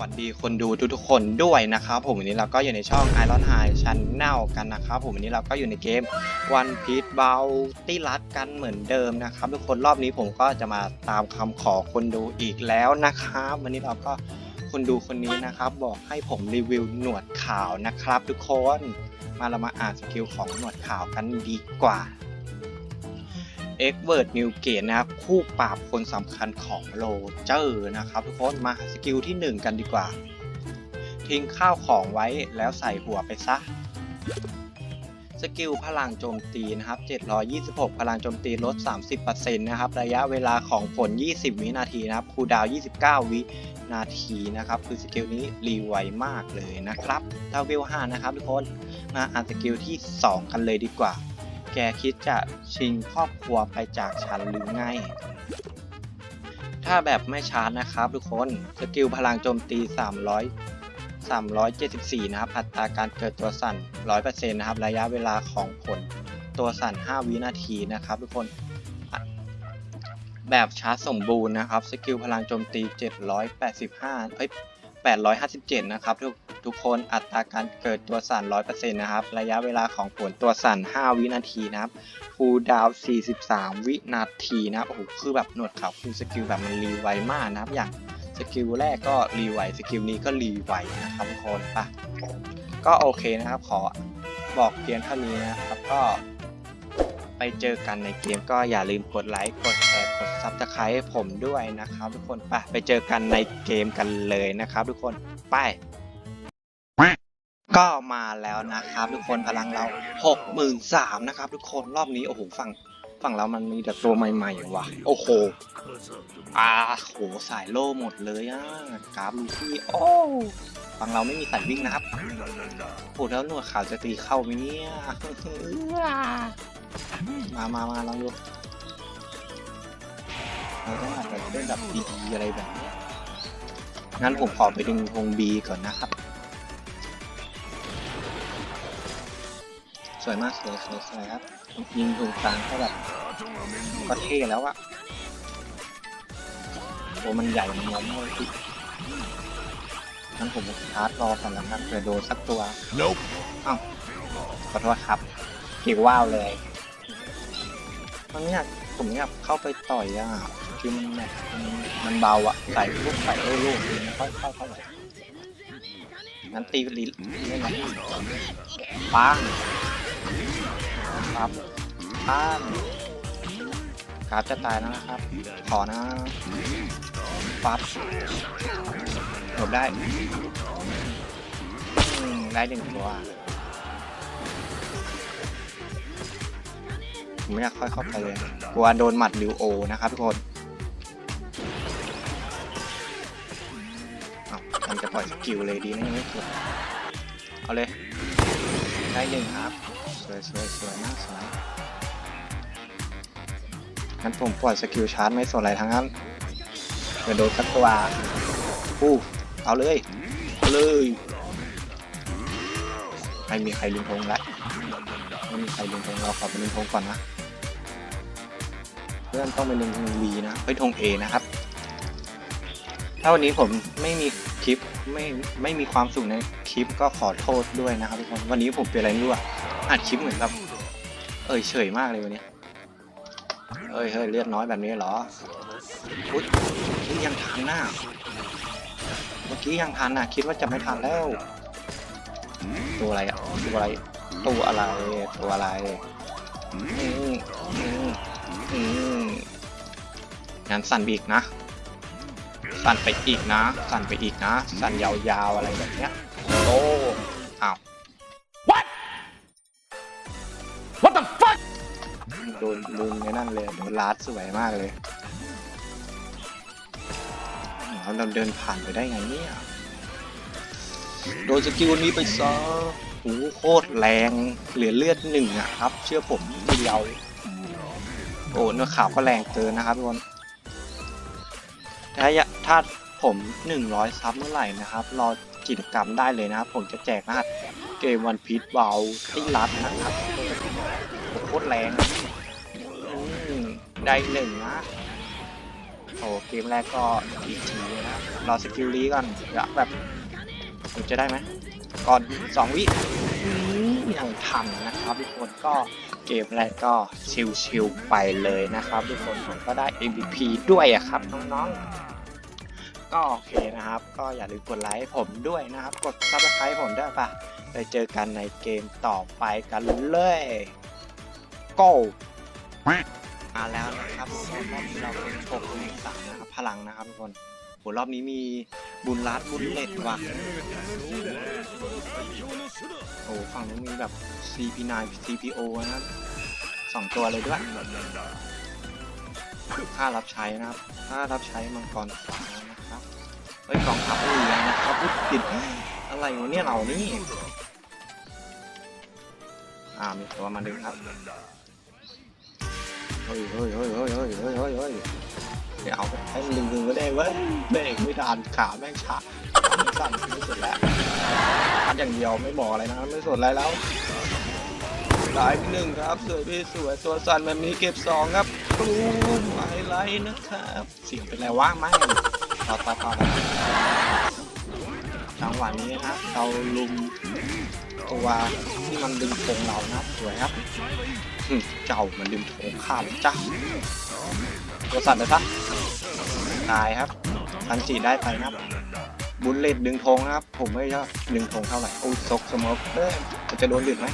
วัสดีคนดูทุกๆคนด้วยนะครับผมวันนี้เราก็อยู่ในช่อง Iron High Channel กันนะครับผมวันนี้เราก็อยู่ในเกม One Piece b o u t y รัดกันเหมือนเดิมนะครับทุกคนรอบนี้ผมก็จะมาตามคำขอคนดูอีกแล้วนะครับ วันนี้เราก็คนดูคนนี้นะครับ บอกให้ผมรีวิวหนวดขาวนะครับ ทุกคนมาเรามาอ่านสกิลของหนวดขาวกันดีกว่า เอ็กเวิร์ดนิวเกตนะครับ คู่ปราบคนสำคัญของโรเจอร์นะครับ ทุกคนมาสกิลที่ 1 กันดีกว่า ทิ้งข้าวของไว้แล้วใส่หัวไปซะ สกิลพลังโจมตีนะครับ 726 พลังโจมตีลด 30%นะครับ ระยะเวลาของผล 20 วินาทีนะครับคูดาว 29 วินาทีนะครับ คือสกิลนี้รีไวมากเลยนะครับดาวเวล5นะครับทุกคนมาอ่านสกิลที่ 2 กันเลยดีกว่า แกคิดจะชิงครอบครัวไปจากฉันหรือไง ถ้าแบบไม่ชาร์จนะครับทุกคน สกิลพลังโจมตี 300 374 นะครับ อัตราการเกิดตัวสั่น 100%นะครับ ระยะเวลาของผล ตัวสั่น 5 วินาทีนะครับทุกคน แบบชาร์จสมบูรณ์นะครับ สกิลพลังโจมตี 785เอ้ย857 นะครับทุก ทุกคนอัตราการเกิดตัวสั่น 100%นะครับ ระยะเวลาของผลตัวสั่น 5 วินาทีนะครับคูลดาวน์43 วินาทีนะครับโอ้โหคือแบบหนวดเขาคือสกิลแบบมันรีไวมากนะครับ อย่างสกิลแรกก็รีไวสกิลนี้ก็รีไวนะครับทุกคนปะก็โอเคนะครับ ขอบอกเพียงเท่านี้นะครับก็ไปเจอกันในเกมก็อย่าลืมกดไลค์ กดแชร์ กดซับสไครต์ให้ผมด้วยนะครับทุกคนไปไปเจอกันในเกมกันเลยนะครับทุกคนไป ก็มาแล้วนะครับ ทุกคนพลังเราหกหมื่นสามนะครับ ทุกคนรอบนี้โอ้โหฝั่งฝั่งเรามันมีแต่ตัวใหม่ๆว่ะ โอ้โหอ่าโหสายโล่หมดเลยอะกราฟลูฟี่โอ้ฝั่งเราไม่มีสายวิ่งนะครับโอ้แล้วหนวดขาวจะตีเข้าไหมเนี่ยมามามาลองดูเราต้องอาจจะเล่นแบบดีๆอะไรแบบนี้งั้นผมขอไปดึงวงบีก่อนนะครับ สวยมากสวยสวยสวยครับ ยิงตรงกลางก็แบบก็เท่แล้วอะโอ้มันใหญ่มันล้มเลยพี่งั้นผมชาร์จรอก่อนแล้วครับเผื่อโดนสักตัว Nope. อ้าวขอโทษครับผิวว่าวเลยมันไม่อยากผมไม่อยากเข้าไปต่อยอะคือมันแบบมันมันเบาอะใส่ลูกใส่ลูกๆไม่ค่อยเข้าเท่าไหร่งั้นตีลิ้นไม่หนักปัง ครับปังกราฟจะตายแล้วนะครับ ขอนะปั๊บหลบได้ ได้หนึ่งตัวผมไม่อยากค่อยเข้าไปเลยกลัวโดนหมัดริวโอนะครับทุกคนมันจะปล่อยสกิลเลยดีนะยังไม่เกิดเอาเลย ได้หนึ่งครับ วยสวยสวยมากสวยงั้นผมปล่อยสกิลชาร์จไม่สนอะไรทั้งนั้นเดี๋ยวโดนสักตัวอู้เอาเลยเอาเลยไม่มีใครลิงทงแล้วไม่มีใครดึงธงเราขอไปดึงธงก่อนนะ เพื่อนต้องไปดึงธงวีนะเฮ้ยธงเอนะครับ ถ้าวันนี้ผมไม่มีคลิปไม่ไม่มีความสุขในคลิปก็ขอโทษด้วยนะครับทุกคน วันนี้ผมเป็นอะไรไม่รู้อะ อัดคลิปเหมือนแบบเอ้ยเฉยมากเลยวันนี้เอ้ยเฮ้ยเลือดน้อยแบบนี้เหรออุ๊ยนี่ยังทันหน้า เมื่อกี้ยังทันนะคิดว่าจะไม่ทันแล้ว ตัวอะไรอะตัวอะไรตัวอะไรตัวอะไรอืมอืมอืมงั้นสั่นอีกนะ สั่นไปอีกนะ สั่นไปอีกนะ สั่นยาวๆอะไรแบบเนี้ยโอ้ นลุงในนั่นเลยโดนลาดสวยมากเลยเราเราเดินผ่านไปได้ไงเนี่ยโดนสกิลนี้ไปซะโอ้โหโคตรแรงเหลือเลือดหนึ่งอะครับ เชื่อผมเดียวโอ้เนื้อขาวก็แรงเกินนะครับทุกคนถ้าอยากถ้าผมหนึ่งร้อยซับเมื่อไหร่นะครับ รอกิจกรรมได้เลยนะครับ ผมจะแจกรหัสเกมวันพีชเบาที่รัดนะครับโอ้โหโคตรแรงอืม ได้หนึ่งนะโอ้เกมแรกก็อีกทีนะรอสกิลลีก่อนอยากแบบผมจะได้ไหมก่อนสองวิยังทันนะครับทุกคนก็เกมแรกก็ชิวๆไปเลยนะครับทุกคนผมก็ได้ MVP ด้วยอะครับน้องๆ ก็โอเคนะครับ ก็อย่าลืมกดไลค์ผมด้วยนะครับ กดซับสไครต์ผมด้วยป่ะไปเจอกันในเกมต่อไปกันเลย go มาแล้วนะครับทุกคนรอบนี้เราเป็น6กหนึ่งสามนะครับพลังนะครับทุกคนโหรอบนี้มีบุญรัดบุญเล็ดว่ะโอ้ฝั่งนู้นมีแบบ CP9 CPO นะครับสองตัวเลยด้วยค่ารับใช้นะครับค่ารับใช้มังกรฟ้านะครับเฮ้ยกองทัพเรือนะครับพูดผิดอะไรวะเนี่ยเรานี่อ่ามีตัวมาดึงครับ เฮ้ยเฮ้ยเฮ้ยเฮ้ยเฮ้ยเฮ้ยเฮ้ยเฮ้ยเดี๋ยวเอาให้มันดึงๆก็ได้เว้ยเบรกไม่ทันขาแม่งฉาไม่สั่นไม่สุดแล้วอันอย่างเดียวไม่บอกอะไรนะไม่สนอะไรแล้วตายไปหนึ่งครับสวยพี่สวยตัวสั่นแบบนี้เก็บสองครับตูมไฮไลท์นะครับ เสียงเป็นไรวะไม่ต่อต่อต่อต่อจั งหวะนี้นะครับเราลุมตัวที่มันดึงธงเรานะสวยครับเจ้ามันดึงโถงข้ามจ้าตัวสั่นเลยซะตายครับทันจีได้ไปนะครับ บุลเลตดึงธงนะครับ ผมไม่ชอบดึงธงเท่าไหร่โอ้ซกสมอเอ้ยมันจะโดนดึงไหม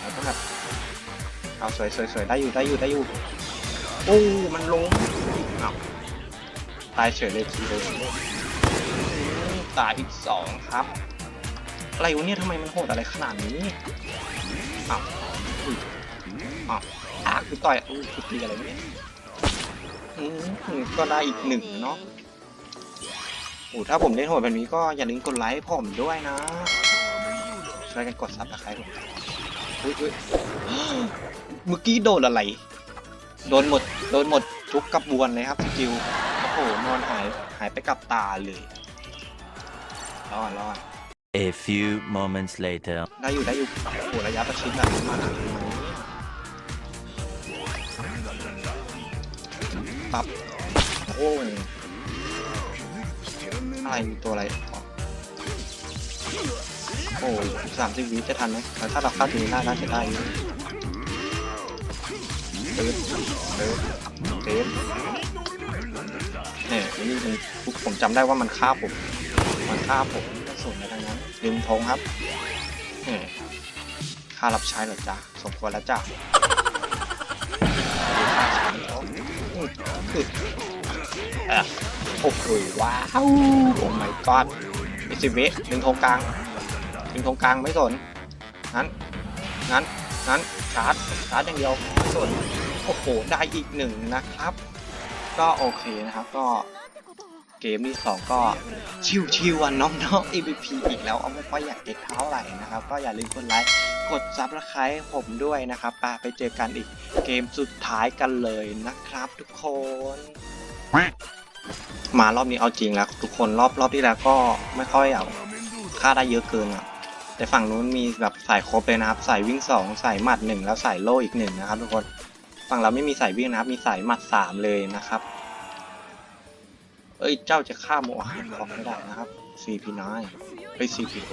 เราต้องแบบเอาสวยสวยสวยได้อยู่ได้อยู่ได้อยู่ โอ้ มันลงเอา ตายเฉยเลยทีเดียวตายอีกสองครับ อะไรวะเนี่ยทำไมมันโหดอะไรขนาดนี้อ้าวอุ้ยอ้าวอะคือต่อยอุ้ยคือตีอะไรเนี่ยอืก็ได้อีกหนึ่งเนาะโอ้ถ้าผมเล่นโหดแบบนี้ก็อย่าลืมกดไลค์ผมด้วยนะ ช่วยกันกดซับสไครต์ผมอุ้ยอุ้ยเมื่อกี้โดนอะไร โดนหมด โดนหมดทุกกระบวนเลยครับสกิล โหนอนหายหายไปกับตาเลยรอดรอด A few moments later. ได้อยู่ได้อยู่โอ้โหระยะประชิดแบบนี้มาปั๊บโอ้ยอะไรตัวอะไรอ๋อโอ้สามสิบวิจะทันไหมแต่ถ้าเราเข้าถึงได้น่าจะได้อยู่เติร์ดเติร์ดเติร์ด เนี่ยนี่มันผมจำได้ว่ามันฆ่าผม มันฆ่าผมกระสุนอะไรทั้งนั้นดึงธงครับเฮ้ยค่ารับใช้เหรอจ๊ะสมควรแล้วจ้ะค่าใช้เขาโอ้โหว้าวโอ้ my god มิสิวิดึงธงกลางดึงธงกลางไม่สนงั้นงั้นงั้นชาร์จชาร์จอย่างเดียวไม่สนโอ้โหได้อีกหนึ่งนะครับ ก็โอเคนะครับก็เกมที่สองก็ชิวๆวันน้องๆ EVP อีกแล้วเอาไม่ค่อยอยากเก็บเท้าไหร่นะครับ ก็อย่าลืมกดไลค์กดซับสไครต์ผมด้วยนะครับไปไปเจอกันอีกเกมสุดท้ายกันเลยนะครับทุกคน มารอบนี้เอาจริงแล้ว ทุกคนรอบรอบที่แล้วก็ไม่ค่อยเอาค่าได้เยอะเกินอะแต่ฝั่งนู้นมีแบบสายครบเลยนะครับสายวิ่งสองสายหมัดหนึ่งแล้วสายโล่อีกหนึ่งนะครับทุกคน ฝั่งเราไม่มีสายวิ่งนะครับ มีสายหมัดสามเลยนะครับ เอ้ย เจ้าจะฆ่าโมอาหารของไม่ได้นะครับ CP9 ไป CPO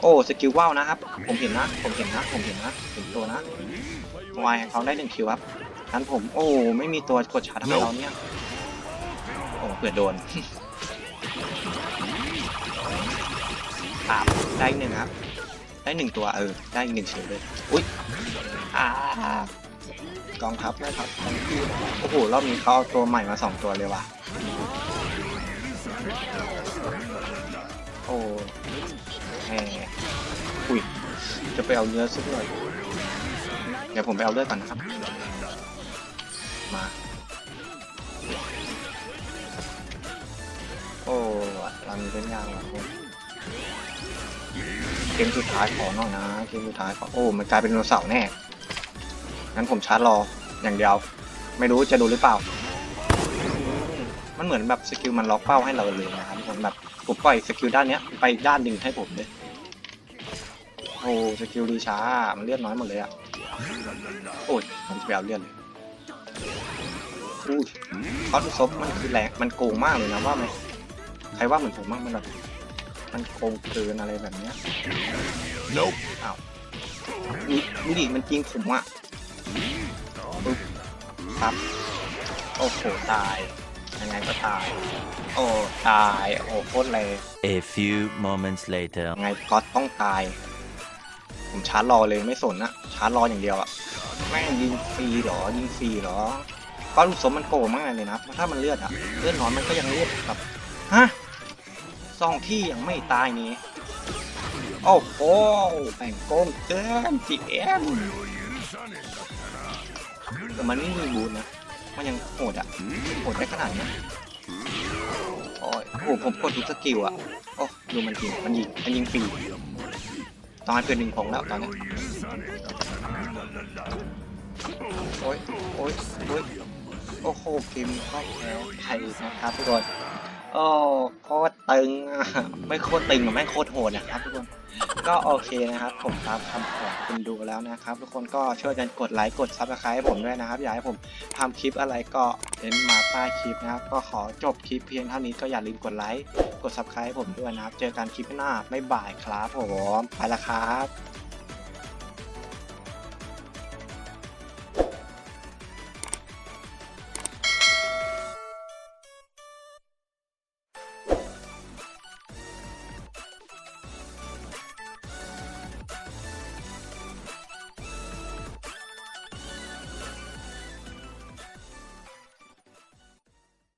โอ้สกิลว่าวนะครับ ผมเห็นนะ ผมเห็นนะ ผมเห็นนะ เห็นตัวนะวายเขาได้หนึ่งคิวครับนั้นผม โอ้ ไม่มีตัวกดชาร์จทำไมเราเนี่ย โอ้เผื่อโดนปาบได้หนึ่งครับ ได้หนึ่งตัวเออ ได้หนึ่งเฉยเลย อุ้ยอ่า กองทัพนะครับโอ้โหรอบนี้เขาเอาตัวใหม่มาสองตัวเลยว่ะ โอ้แหมอุ้ยจะไปเอาเนื้อสักหน่อยเดี๋ยวผมไปเอาเลือดก่อนนะครับ มา โอ้เรามีเป็นยางว่ะคุณเกมสุดท้ายขอหน่อยนะ เกมสุดท้ายขอ โอ้ มันกลายเป็นโนเสาร์แน่ งั้นผมชาร์จรออย่างเดียว ไม่รู้จะดูหรือเปล่า มันเหมือนแบบสกิลมันล็อกเป้าให้เราเลยนะครับผมแบบผมปล่อยสกิลด้านเนี้ยไปอีกด้านหนึ่งให้ผมเลยโอ้สกิลดีช้า มันเลือดน้อยหมดเลยอะโอ้ยผมจะไปเอาเลือดเลยอุ้ยคอสซบมันคือแรงมันโกงมากเลยนะว่าไหมใครว่าเหมือนผมบ้างมันแบบมันโกงเกินอะไรแบบเนี้ย Nope. อ้าวนี่ดูดิมันจริงผมอะปึ๊บ ครับ โอ้โหตาย ยังไงก็ตาย โอ้ตาย โอ้โคตรเลย A few moments later. ยังไงก็ต้องตาย ผมชาร์จรอเลยไม่สนนะชาร์จรออย่างเดียวอะแม่งยิงฟรีเหรอ ยิงฟรีเหรอก็ลูกสมมันโกงมากเลยนะเพราะถ้ามันเลือดอะเลือดน้อยมันก็ยังเลือดแบบฮะสองที่ยังไม่ตายนี้ โอ้โหแบ่งโกงเกินจีเอ็ม แต่มันไม่มีบูนนะ มันยังโหดอะโหดได้ขนาดนี้โอ้ยโอ้โหผมกดทุกสกิลอะโอ้ดูมันยิงมันยิง มันยิงฟรีตองให้เพื่อนหนึ่งของแล้วตอนนี้ โอ้ยโอ้ยโอ้ยโอ้โหเกมเข้าแล้วไทยนะครับทุกคน โอ้โคตรตึงไม่โคตรตึงหรอแม่งโคตรโหดนะครับทุกคนก็โอเคนะครับ ผมตามคำขอคุณดูแล้วนะครับ ทุกคนก็ช่วยกันกดไลค์กดซับสไครต์ให้ผมด้วยนะครับ อยากให้ผมทำคลิปอะไรก็เน้นมาใต้คลิปนะครับ ก็ขอจบคลิปเพียงเท่านี้ก็อย่าลืมกดไลค์กดซับสไครต์ให้ผมด้วยนะครับ เจอกันคลิปหน้าไม่บ่ายครับผมไปละครับ